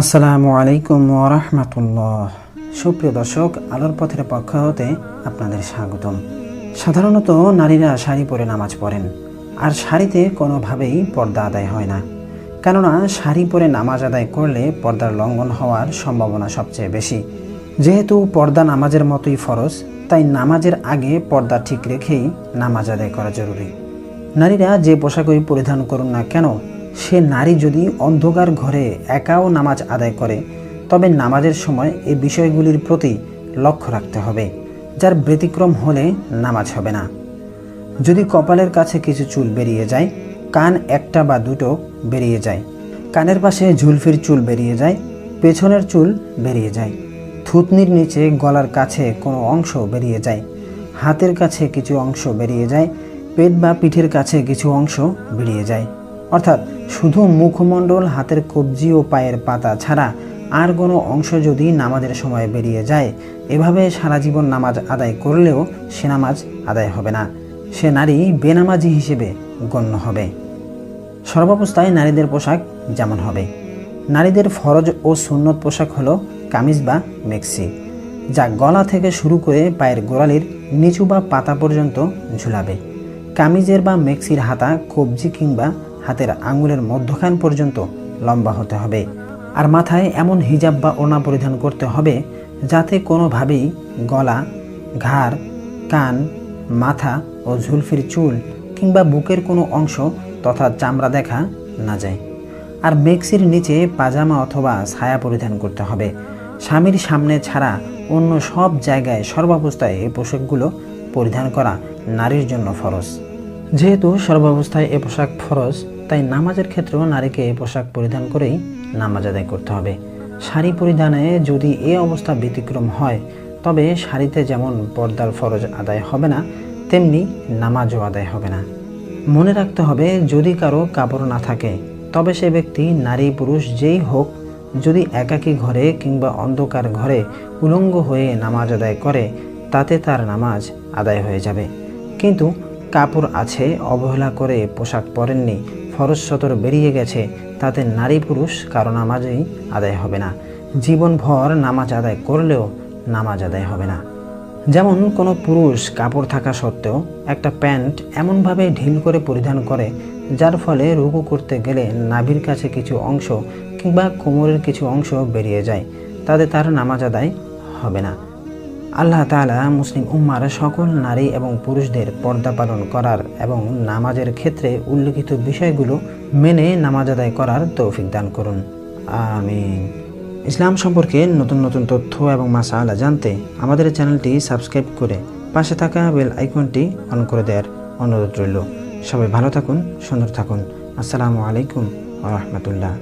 আসসালামু আলাইকুম ওরহমতুল্লাহ সুপ্রিয় দর্শক, আলোর পথের পক্ষ হতে আপনাদের স্বাগতম। সাধারণত নারীরা শাড়ি পরে নামাজ পড়েন, আর শাড়িতে কোনোভাবেই পর্দা আদায় হয় না। কেননা, শাড়ি পরে নামাজ আদায় করলে পর্দার লঙ্ঘন হওয়ার সম্ভাবনা সবচেয়ে বেশি। যেহেতু পর্দা নামাজের মতোই ফরজ, তাই নামাজের আগে পর্দা ঠিক রেখেই নামাজ আদায় করা জরুরি। নারীরা যে পোশাকই পরিধান করুন না কেন সে নারী যদি অন্ধকার ঘরে একাও নামাজ আদায় করে, তবে নামাজের সময় এই বিষয়গুলির প্রতি লক্ষ্য রাখতে হবে, যার ব্যতিক্রম হলে নামাজ হবে না। যদি কপালের কাছে কিছু চুল বেরিয়ে যায়, কান একটা বা দুটো বেরিয়ে যায়, কানের পাশে ঝুলফির চুল বেরিয়ে যায়, পেছনের চুল বেরিয়ে যায়, থুতনির নিচে গলার কাছে কোনো অংশ বেরিয়ে যায়, হাতের কাছে কিছু অংশ বেরিয়ে যায়, পেট বা পিঠের কাছে কিছু অংশ বেরিয়ে যায় অর্থাৎ শুধু মুখমণ্ডল, হাতের কবজি ও পায়ের পাতা ছাড়া আর কোনো অংশ যদি নামাজের সময় বেরিয়ে যায়, এভাবে সারা জীবন নামাজ আদায় করলেও সে নামাজ আদায় হবে না। সে নারী বেনামাজি হিসেবে গণ্য হবে। সর্বাবস্থায় নারীদের পোশাক যেমন হবে। নারীদের ফরজ ও সুন্নত পোশাক হলো কামিজ বা মেক্সি, যা গলা থেকে শুরু করে পায়ের গোড়ালির নিচু বা পাতা পর্যন্ত ঝুলাবে। কামিজের বা মেক্সির হাতা, কবজি কিংবা হাতের আঙুলের মধ্যখান পর্যন্ত লম্বা হতে হবে। আর মাথায় এমন হিজাব বা ওড়না পরিধান করতে হবে যাতে কোনোভাবেই গলা, ঘাড়, কান, মাথা ও ঝুলফির চুল কিংবা বুকের কোনো অংশ তথা চামড়া দেখা না যায়। আর মেক্সির নিচে পাজামা অথবা ছায়া পরিধান করতে হবে। স্বামীর সামনে ছাড়া অন্য সব জায়গায় সর্বাবস্থায় এই পোশাকগুলো পরিধান করা নারীর জন্য ফরজ। যেহেতু সর্বাবস্থায় এ পোশাক ফরজ তাই নামাজের ক্ষেত্রেও নারীকে এই পোশাক পরিধান করেই নামাজ আদায় করতে হবে। শাড়ি পরিধানে যদি এ অবস্থা ব্যতিক্রম হয়, তবে শাড়িতে যেমন পর্দার ফরজ আদায় হবে না, তেমনি নামাজও আদায় হবে না। মনে রাখতে হবে, যদি কারও কাপড় না থাকে, তবে সে ব্যক্তি নারী, পুরুষ যেই হোক, যদি একাকী ঘরে কিংবা অন্ধকার ঘরে উলঙ্গ হয়ে নামাজ আদায় করে, তাতে তার নামাজ আদায় হয়ে যাবে। কিন্তু কাপড় আছে, অবহেলা করে পোশাক পরেননি ফরজ সতর বেরিয়ে গেছে, তাতে নারী পুরুষ কারও নামাজই আদায় হবে না। জীবনভর নামাজ আদায় করলেও নামাজ আদায় হবে না। যেমন কোনো পুরুষ কাপড় থাকা সত্ত্বেও একটা প্যান্ট এমনভাবে ঢিল করে পরিধান করে, যার ফলে রুকু করতে গেলে নাভির কাছে কিছু অংশ কিংবা কোমরের কিছু অংশ বেরিয়ে যায়, তাতে তার নামাজ আদায় হবে না। আল্লাহ তাআলা মুসলিম উম্মার সকল নারী এবং পুরুষদের পর্দা পালন করার এবং নামাজের ক্ষেত্রে উল্লেখিত বিষয়গুলো মেনে নামাজ আদায় করার তৌফিক দান করুন। আমিন। ইসলাম সম্পর্কে নতুন নতুন তথ্য এবং মাসাআলা জানতে আমাদের চ্যানেলটি সাবস্ক্রাইব করে পাশে থাকা বেল আইকনটি অন করে দেওয়ার অনুরোধ রইল। সবাই ভালো থাকুন, সুন্দর থাকুন। আসসালামু আলাইকুম রহমতুল্লাহ।